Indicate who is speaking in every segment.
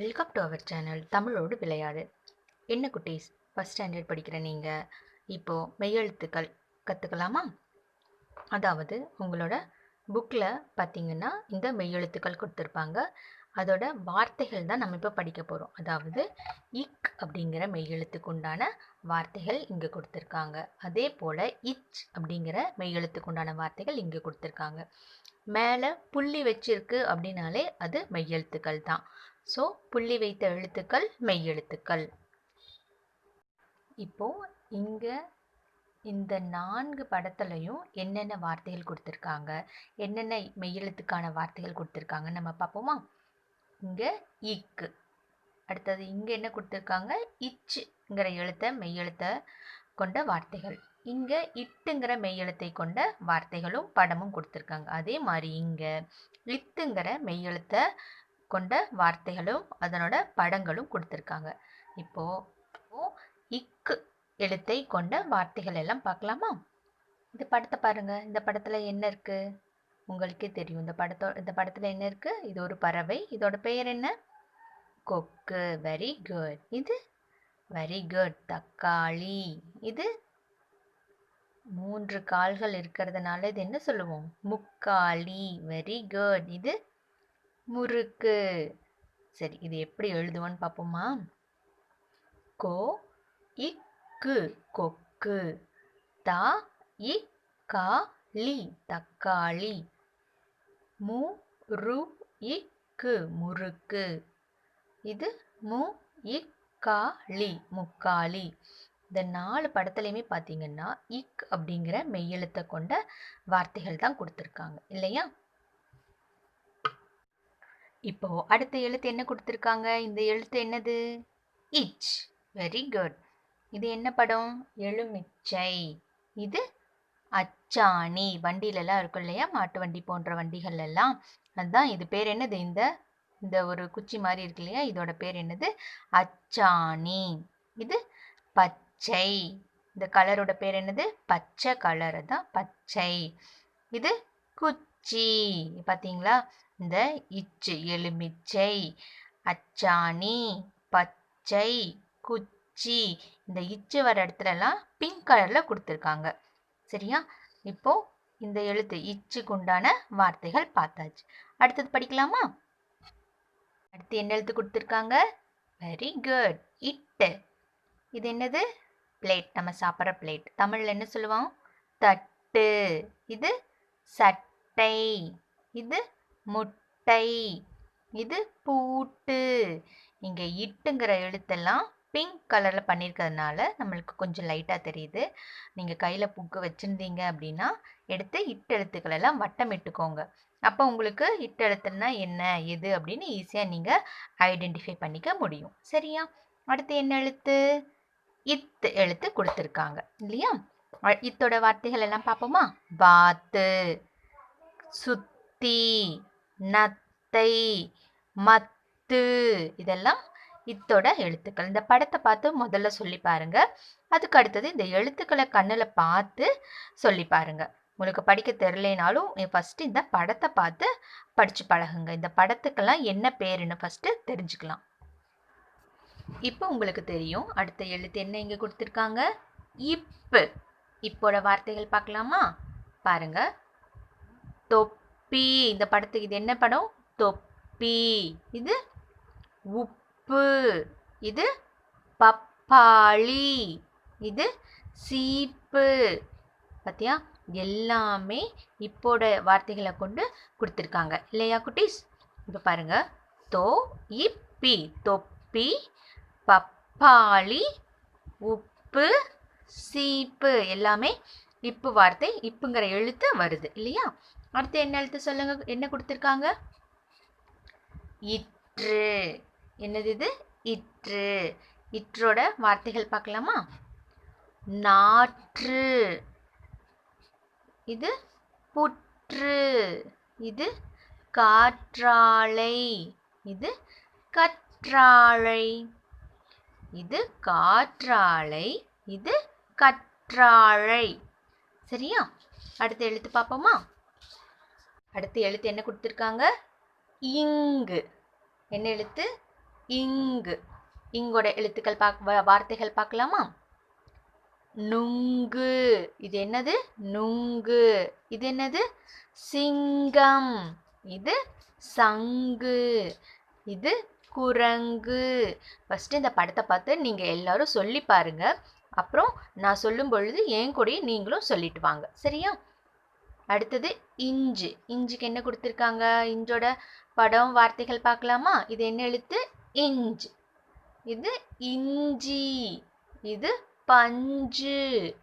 Speaker 1: Welcome to our channel தமிழோடு விளையாடு என்ன குட்டீஸ் ஃபஸ்ட் ஸ்டாண்டர்ட் படிக்கிற நீங்கள் இப்போது மெய்யெழுத்துக்கள் கற்றுக்கலாமா அதாவது உங்களோட புக்கில் பார்த்தீங்கன்னா இந்த மெய்யெழுத்துக்கள் கொடுத்துருப்பாங்க. அதோட வார்த்தைகள் தான் நம்ம இப்போ படிக்க போகிறோம் அதாவது இக் அப்படிங்கிற மெய்யெழுத்துக்கு உண்டான வார்த்தைகள் இங்கே கொடுத்துருக்காங்க. அதே போல் இச் அப்படிங்கிற மெய்யெழுத்துக்கு உண்டான வார்த்தைகள் இங்கே கொடுத்துருக்காங்க. மேலே புள்ளி வச்சிருக்கு அப்படின்னாலே அது மெய்யெழுத்துக்கள் தான். ஸோ புள்ளி வைத்த எழுத்துக்கள் மெய்யெழுத்துக்கள் இப்போ இங்கே இந்த நான்கு படத்துலையும் என்னென்ன வார்த்தைகள் கொடுத்துருக்காங்க? என்னென்ன மெய்யெழுத்துக்கான வார்த்தைகள் கொடுத்துருக்காங்க நம்ம பார்ப்போமா? இங்கே இக்கு அடுத்தது இங்கே என்ன கொடுத்துருக்காங்க? இச்சுங்கிற எழுத்தை மெய்யெழுத்தை கொண்ட வார்த்தைகள். இங்கே இட்டுங்கிற மெய்யெழுத்தை கொண்ட வார்த்தைகளும் படமும் கொடுத்துருக்காங்க. அதே மாதிரி இங்கே இத்துங்கிற மெய்யெழுத்தை கொண்ட வார்த்தைகளும் அதனோட படங்களும் கொடுத்துருக்காங்க. இப்போ இக்கு எழுத்தை கொண்ட வார்த்தைகள் எல்லாம் பார்க்கலாமா? இந்த படத்தை பாருங்க. இந்த படத்துல என்ன இருக்கு? உங்களுக்கே தெரியும். இந்த படத்தோ இந்த படத்துல என்ன இருக்கு? இது ஒரு பறவை. இதோட பெயர் என்ன? கொக்கு. வெரி குட் இது? வெரி குட் தக்காளி. இது? மூன்று கால்கள் இருக்கிறதுனால இது என்ன சொல்லுவோம்? முக்காளி வெரி குட் இது? முறுக்கு. சரி இது எப்படி எழுதுவோன்னு பார்ப்போமா? கோ இக்கு கொக்கு. தா இ கா லி தக்காளி. மு ரு இக்கு முறுக்கு. இது மு இக்காளி முக்காளி. இந்த நாலு படத்துலையுமே பார்த்தீங்கன்னா இக் அப்படிங்கிற மெய்யெழுத்தை கொண்ட வார்த்தைகள் தான் கொடுத்துருக்காங்க. இல்லையா? இப்போ அடுத்த எழுத்து என்ன கொடுத்துருக்காங்க? இந்த எழுத்து என்னது? இச். வெரி குட் இது என்ன படம்? எலுமிச்சை. இது அச்சாணி. வண்டியிலலாம் இருக்கும் இல்லையா? மாட்டு வண்டி போன்ற வண்டிகள் எல்லாம் அதுதான் இது பேர் என்னது? இந்த இந்த ஒரு குச்சி மாதிரி இருக்கு இல்லையா? இதோட பேர் என்னது? அச்சாணி. இது பச்சை. இந்த கலரோட பேர் என்னது? பச்சை கலர். தான் பச்சை. இது குச்சி. பார்த்தீங்களா? இந்த இச்சு எலுமிச்சை அச்சாணி பச்சை குச்சி இந்த இச்சு வர இடத்துலலாம் பிங்க் கலரில் கொடுத்துருக்காங்க. சரியா? இப்போ இந்த எழுத்து இச்சுக்கு உண்டான வார்த்தைகள் பார்த்தாச்சு. அடுத்தது படிக்கலாமா? அடுத்து என்ன எழுத்து கொடுத்துருக்காங்க? வெரி குட் இட்டு. இது என்னது? பிளேட் நம்ம சாப்பிட்ற பிளேட் தமிழில் என்ன சொல்லுவோம்? தட்டு. இது சட்டை. இது முட்டை. இது பூட்டு. இங்கே இட்டுங்கிற எழுத்தெல்லாம் பிங்க் கலரில் பண்ணியிருக்கிறதுனால நம்மளுக்கு கொஞ்சம் லைட்டாக தெரியுது. நீங்கள் கையில் புக்கு வச்சுருந்தீங்க அப்படின்னா எடுத்து இட்டு எழுத்துக்களெல்லாம் வட்டம் இட்டுக்கோங்க. அப்போ உங்களுக்கு இட்டெழுத்துனா என்ன எது அப்படின்னு ஈஸியாக நீங்கள் ஐடென்டிஃபை பண்ணிக்க முடியும். சரியா? அடுத்து என்ன எழுத்து? இத்து எழுத்து கொடுத்துருக்காங்க. இல்லையா? இத்தோட வார்த்தைகள் எல்லாம் பார்ப்போமா? வாத்து. சுத்தி. நத்தை மத்து இதெல்லாம் இத்தோட எழுத்துக்கள். இந்த படத்தை பார்த்து முதல்ல சொல்லி பாருங்க. அதுக்கு அடுத்தது இந்த எழுத்துக்களை கண்ணில் பார்த்து சொல்லி பாருங்க. உங்களுக்கு படிக்க தெரிலனாலும் ஃபஸ்ட்டு இந்த படத்தை பார்த்து படித்து பழகுங்க. இந்த படத்துக்கெல்லாம் என்ன பேருன்னு ஃபஸ்ட்டு தெரிஞ்சுக்கலாம். இப்போ உங்களுக்கு தெரியும். அடுத்த எழுத்து என்ன இங்கே கொடுத்துருக்காங்க? இப்பு. இப்போட வார்த்தைகள் பார்க்கலாமா? பாருங்க. தொப்பி. இந்த படத்துக்கு இது என்ன படம்? தொப்பி. இது உப்பு. இது பப்பாளி. இது சீப்பு. பார்த்தியா எல்லாமே இப்போட வார்த்தைகளை கொண்டு கொடுத்துருக்காங்க. இல்லையா குட்டீஸ்? இப்போ பாருங்க. தோ இப்பி தொப்பி. பப்பாளி. உப்பு. சீப்பு. எல்லாமே இப்பு வார்த்தை இப்புங்கிற எழுத்து வருது. இல்லையா? அடுத்து என்ன எழுத்து சொல்லுங்க? என்ன கொடுத்துருக்காங்க? இற்று. என்னது இது? இற்று. இற்றோட வார்த்தைகள் பார்க்கலாமா? நாற்று. இது புற்று. இது காற்றாழை இது கற்றாழை. இது காற்றாழை இது கற்றாழை. சரியா? அடுத்து எழுத்து பார்ப்போமா? அடுத்து எழுத்து என்ன கொடுத்துருக்காங்க? இங்கு. என்ன எழுத்து? இங்கு. இங்கோட எழுத்துக்கள் பார்க்க வார்த்தைகள் பார்க்கலாமா? நுங்கு. இது என்னது? நுங்கு. இது என்னது? சிங்கம். இது சங்கு. இது குரங்கு. ஃபஸ்ட்டு இந்த படத்தை பார்த்து நீங்கள் எல்லோரும் சொல்லி பாருங்கள் அப்புறம் நான் சொல்லும் பொழுது என் கூடயே நீங்களும் சொல்லிட்டு வாங்க. சரியா? அடுத்தது இஞ்சு. இஞ்சுக்கு என்ன கொடுத்துருக்காங்க? இஞ்சோட படம் வார்த்தைகள் பார்க்கலாமா? இது என்ன எழுத்து? இஞ்சு. இது இஞ்சி. இது பஞ்சு.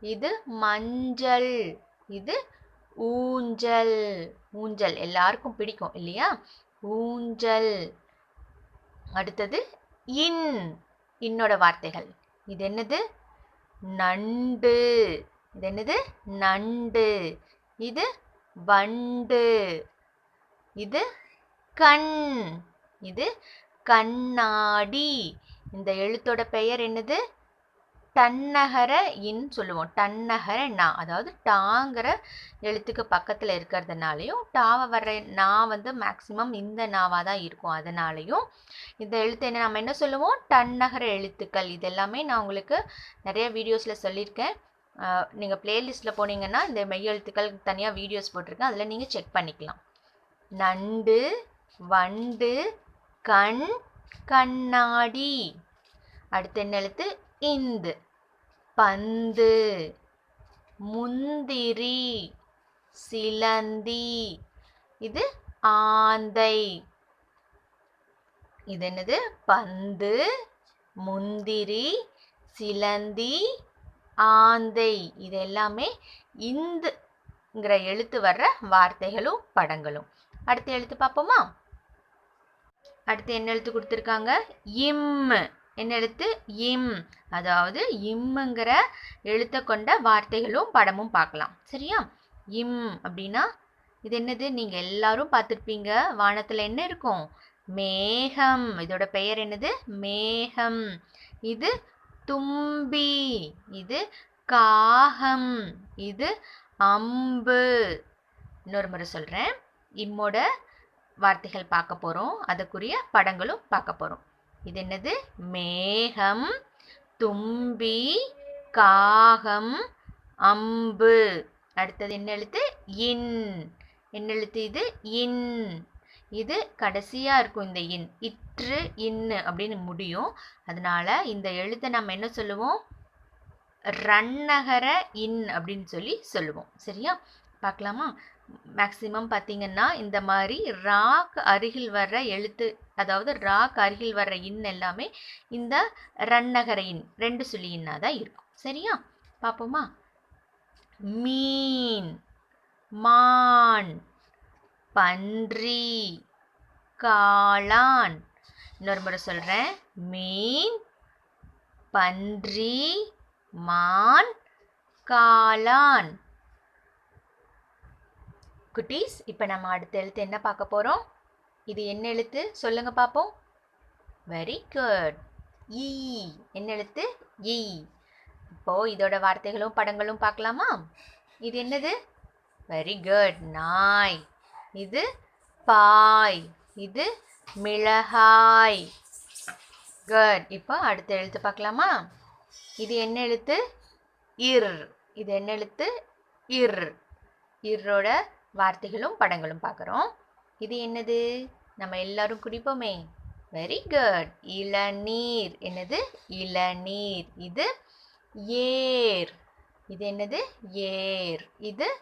Speaker 1: இது மஞ்சள். இது ஊஞ்சல். ஊஞ்சல். எல்லாருக்கும் பிடிக்கும் இல்லையா? ஊஞ்சல். அடுத்தது இன். இன்னோட வார்த்தைகள். இது என்னது? நண்டு. இது என்னது? நண்டு. இது வண்டு. இது கண். இது கண்ணாடி. இந்த எழுத்தோட பெயர் என்னது? டன்னகர இன் சொல்லுவோம். டன்னகர நா. அதாவது டாங்கிற எழுத்துக்கு பக்கத்தில் இருக்கிறதுனாலையும் டாவை வர்ற நா வந்து மேக்சிமம் இந்த நாவாக தான் இருக்கும். அதனாலையும் இந்த எழுத்து என்ன நம்ம என்ன சொல்லுவோம்? டன்னகர எழுத்துக்கள். இது எல்லாமே நான் உங்களுக்கு நிறைய வீடியோஸில் சொல்லியிருக்கேன். நீங்கள் பிளேலிஸ்ட்டில் போனீங்கன்னா இந்த மெய்யெழுத்துக்கள் தனியாக வீடியோஸ் போட்டிருக்கேன். அதில் நீங்கள் செக் பண்ணிக்கலாம். நண்டு வண்டு கண் கண்ணாடி. அடுத்து என்ன எழுத்து? இந்து. பந்து. முந்திரி. சிலந்தி. இது ஆந்தை. இது என்னது? பந்து முந்திரி சிலந்தி ஆந்தை. இது எல்லாமே இந்துங்கிற எழுத்து வர்ற வார்த்தைகளும் படங்களும். அடுத்த எழுத்து பார்ப்போமா? அடுத்து என்ன எழுத்து கொடுத்துருக்காங்க? இம். என்ன எழுத்து? இம். அதாவது இம்முங்கிற எழுத்தை கொண்ட வார்த்தைகளும் படமும் பார்க்கலாம். சரியா? இம் அப்படின்னா இது என்னது? நீங்கள் எல்லாரும் பார்த்துருப்பீங்க. வானத்தில் என்ன இருக்கும்? மேகம். இதோட பெயர் என்னது? மேகம். இது தும்பி. இது காகம். இது அம்பு. இன்னொரு முறை சொல்கிறேன் இம்மோட வார்த்தைகள் பார்க்க போகிறோம் அதுக்குரிய படங்களும் பார்க்க போகிறோம் இது என்னது? மேகம் தும்பி காகம் அம்பு. அடுத்தது என்ன எழுத்து? இன். என்ன எழுத்து இது? இன். இது கடைசியாக இருக்கும் இந்த இன். சுற்று இன்னு அப்படின்னு முடியும். அதனால இந்த எழுத்தை நம்ம என்ன சொல்லுவோம்? ரன்னகர இன் அப்படின்னு சொல்லி சொல்லுவோம். சரியா? பார்க்கலாமா? மேக்சிமம் பார்த்தீங்கன்னா இந்த மாதிரி ராக் அருகில் வர்ற எழுத்து அதாவது ராக் அருகில் வர்ற இன் எல்லாமே இந்த ரன்னகர இன் ரெண்டு சொல்லி இன்னாக தான் இருக்கும். சரியா? பார்ப்போமா? மீன் மான் பன்றி காளான் இன்னொரு முறை சொல்கிறேன் மீன் பன்றி மான் காளான். குட்டீஸ் இப்போ நம்ம அடுத்த எழுத்து என்ன பார்க்க போகிறோம் இது என்ன எழுத்து? சொல்லுங்க பார்ப்போம் வெரி குட் ஈ e. என்ன எழுத்து? ஈ இப்போ இதோட வார்த்தைகளும் படங்களும் பார்க்கலாமா? இது என்னது? வெரி குட் நாய் இது பாய். இது மிளகாய். குட் இப்போ அடுத்த எழுத்து பார்க்கலாமா? இது என்ன எழுத்து? இர். இது என்ன எழுத்து? இர். இரோட வார்த்தைகளும் படங்களும் பார்க்குறோம். இது என்னது? நம்ம எல்லாரும் குடிப்போமே. வெரி குட் இளநீர். என்னது? இளநீர். இது ஏர். இது என்னது? ஏர். இது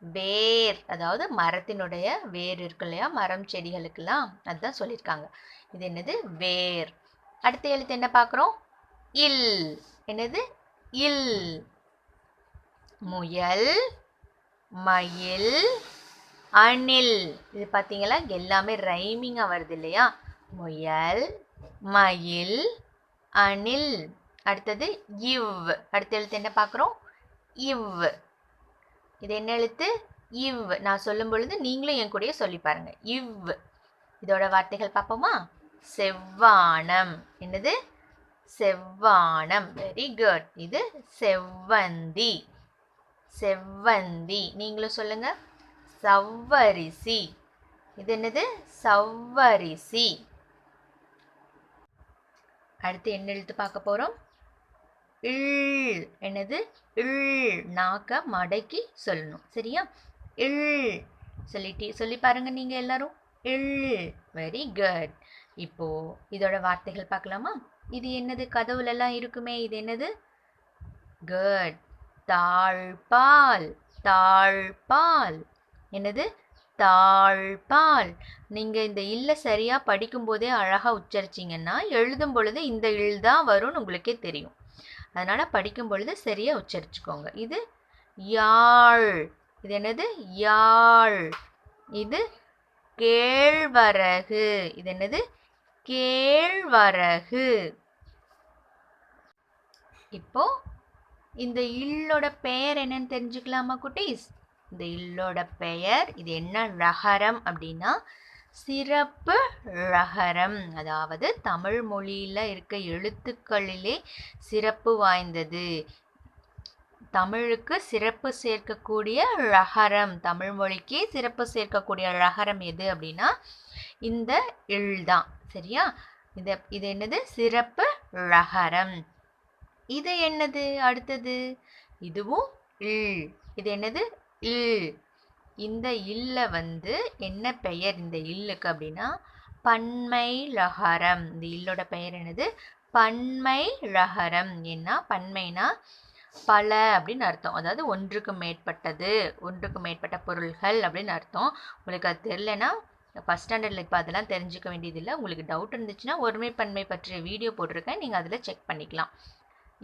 Speaker 1: வேர் அதாவது மரத்தினுடைய வேர் இருக்கு இல்லையா? மரம் செடிகளுக்கெல்லாம் அதுதான் சொல்லியிருக்காங்க. இது என்னது? வேர். அடுத்த எழுத்து என்ன பார்க்குறோம்? இல். என்னது? இல். முயல் மயில் அணில். இது பார்த்தீங்களா? எல்லாமே ரைமிங்காக வருது இல்லையா? முயல் மயில் அணில். அடுத்தது இவ். அடுத்த எழுத்து என்ன பார்க்குறோம்? இவ். இது என்ன எழுத்து? இவ். நான் சொல்லும் பொழுது நீங்களும் என் கூடயே சொல்லி பாருங்க. இவ். இதோட வார்த்தைகள் பார்ப்போமா? செவ்வானம். என்னது? செவ்வானம். வெரி குட் இது செவ்வந்தி. செவ்வந்தி. நீங்களும் சொல்லுங்க. சவ்வரிசி. இது என்னது? சவ்வரிசி. அடுத்து என்ன எழுத்து பார்க்க போகிறோம் இல். என்னது? இல். நாக்க மடக்கி சொல்லணும். சரியா? இல். சொல்லிட்டு சொல்லி பாருங்க நீங்க எல்லாரும். இல். வெரி குட் இப்போ இதோட வார்த்தைகள் பார்க்கலாமா? இது என்னது? கதவுல எல்லாம் இருக்குமே இது என்னது? குட் தாழ்பால். தாழ்பால். என்னது? தாழ்பால். நீங்கள் இந்த இல்ல சரியாக படிக்கும்போதே அழகாக உச்சரிச்சிங்கன்னா எழுதும் பொழுது இந்த இல் தான் வரும்னு உங்களுக்கே தெரியும். அதனால் படிக்கும் பொழுது சரியாக உச்சரிச்சுக்கோங்க. இது யாழ். இது என்னது? யாழ். இது கேழ்வரகு. இது என்னது? கேழ்வரகு. இப்போ இந்த இல்லோட பெயர் என்னன்னு தெரிஞ்சுக்கலாமா குட்டீஸ்? இந்த இல்லோட பெயர் இது என்ன ரகரம் அப்படின்னா சிறப்பு ழகரம் அதாவது தமிழ் மொழியில் இருக்க எழுத்துக்களிலே சிறப்பு வாய்ந்தது. தமிழுக்கு சிறப்பு சேர்க்கக்கூடிய ழகரம் தமிழ் மொழிக்கு சிறப்பு சேர்க்கக்கூடிய ழகரம் எது அப்படின்னா இந்த இல் தான். சரியா? இது இது என்னது? சிறப்பு ழகரம் இது என்னது? அடுத்தது? இதுவும் இல். இது என்னது? இல். இந்த இல்ல வந்து என்ன பெயர் இந்த இல்லுக்கு அப்படின்னா பன்மை லகரம் இந்த இல்லோட பெயர் என்னது? பன்மை லகரம் என்ன பன்மைனா பல அப்படின்னு அர்த்தம். அதாவது ஒன்றுக்கு மேற்பட்டது ஒன்றுக்கு மேற்பட்ட பொருள்கள் அப்படின்னு அர்த்தம். உங்களுக்கு அது தெரிலனா ஃபஸ்ட் ஸ்டாண்டர்டில் இப்போ அதெல்லாம் தெரிஞ்சுக்க வேண்டியதில்லை. உங்களுக்கு டவுட் இருந்துச்சுன்னா ஒருமை பன்மை பற்றிய வீடியோ போட்டிருக்கேன். நீங்கள் அதில் செக் பண்ணிக்கலாம்.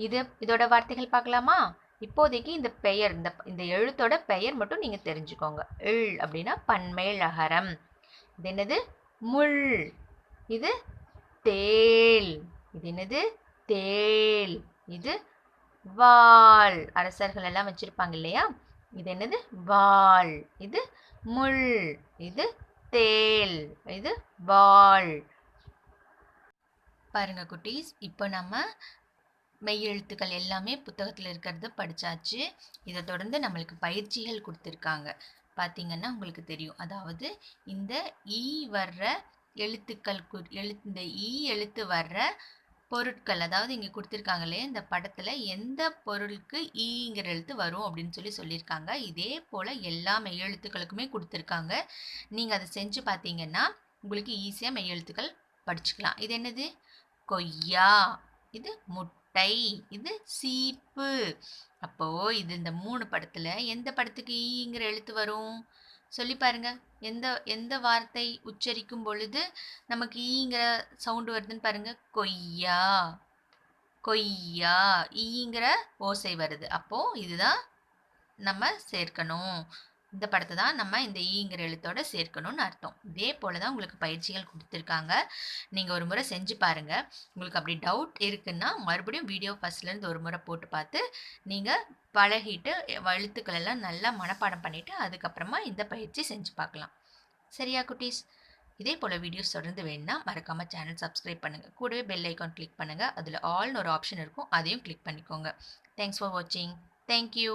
Speaker 1: இது இதோட வார்த்தைகள் பார்க்கலாமா? இப்போதைக்கு இந்த பெயர் இந்த இந்த எழுத்தோட பெயர் மட்டும் நீங்கள் தெரிஞ்சுக்கோங்க. எள் அப்படின்னா பன்மேல் அகரம் இது என்னது? முள். இது தேல். இது என்னது? தேல். இது வாள். அரசர்கள் எல்லாம் வச்சிருப்பாங்க இல்லையா? இது என்னது? வாள். இது முள். இது தேல். இது வாள். பாருங்க குட்டீஸ் இப்போ நம்ம மெய்யெழுத்துக்கள் எல்லாமே புத்தகத்தில் இருக்கிறது படித்தாச்சு இதை தொடர்ந்து நம்மளுக்கு பயிற்சிகள் கொடுத்துருக்காங்க. பார்த்திங்கன்னா உங்களுக்கு தெரியும். அதாவது இந்த ஈ வர்ற எழுத்துக்கள் கு- எழு இந்த ஈ எழுத்து வர்ற பொருட்கள் அதாவது இங்கே கொடுத்துருக்காங்களே இந்த படத்தில் எந்த பொருளுக்கு ஈங்கிற எழுத்து வரும் அப்படின்னு சொல்லி சொல்லியிருக்காங்க. இதே போல் எல்லா மெய்யெழுத்துக்களுக்குமே கொடுத்துருக்காங்க. நீங்கள் அதை செஞ்சு பார்த்தீங்கன்னா உங்களுக்கு ஈஸியாக மெய்யெழுத்துக்கள் படிச்சுக்கலாம். இது என்னது? கொய்யா. இது முட்டை இது சீப்பு. அப்போ இது இந்த மூணு படத்துல எந்த படத்துக்கு ஈங்கிற எழுத்து வரும்? சொல்லி பாருங்க. எந்த எந்த வார்த்தை உச்சரிக்கும் பொழுது நமக்கு ஈங்கிற சவுண்டு வருதுன்னு பாருங்க. கொய்யா. கொய்யா. ஈங்கிற ஓசை வருது. அப்போ இதுதான் நம்ம சேர்க்கணும். இந்த படத்தை தான் நம்ம இந்த ஈங்கிற எழுத்தோட சேர்க்கணும்னு அர்த்தம். இதே போல தான் உங்களுக்கு பயிற்சிகள் கொடுத்துருக்காங்க. நீங்கள் ஒரு முறை செஞ்சு பாருங்கள் உங்களுக்கு அப்படி டவுட் இருக்குன்னா மறுபடியும் வீடியோ ஃபஸ்ட்லேருந்து ஒரு முறை போட்டு பார்த்து நீங்கள் பழகிட்டு எழுத்துக்கள் எல்லாம் நல்லா மனப்பாடம் பண்ணிவிட்டு அதுக்கப்புறமா இந்த பயிற்சி செஞ்சு பார்க்கலாம். சரியா குட்டீஸ்? இதே போல் வீடியோஸ் தொடர்ந்து வேணும்னா மறக்காமல் சேனல் சப்ஸ்கிரைப் பண்ணுங்கள் கூடவே பெல் ஐக்கான் கிளிக் பண்ணுங்கள் அதில் ஆல்னு ஒரு ஆப்ஷன் இருக்கும். அதையும் கிளிக் பண்ணிக்கோங்க. தேங்க்ஸ் ஃபார் வாட்சிங் தேங்க்யூ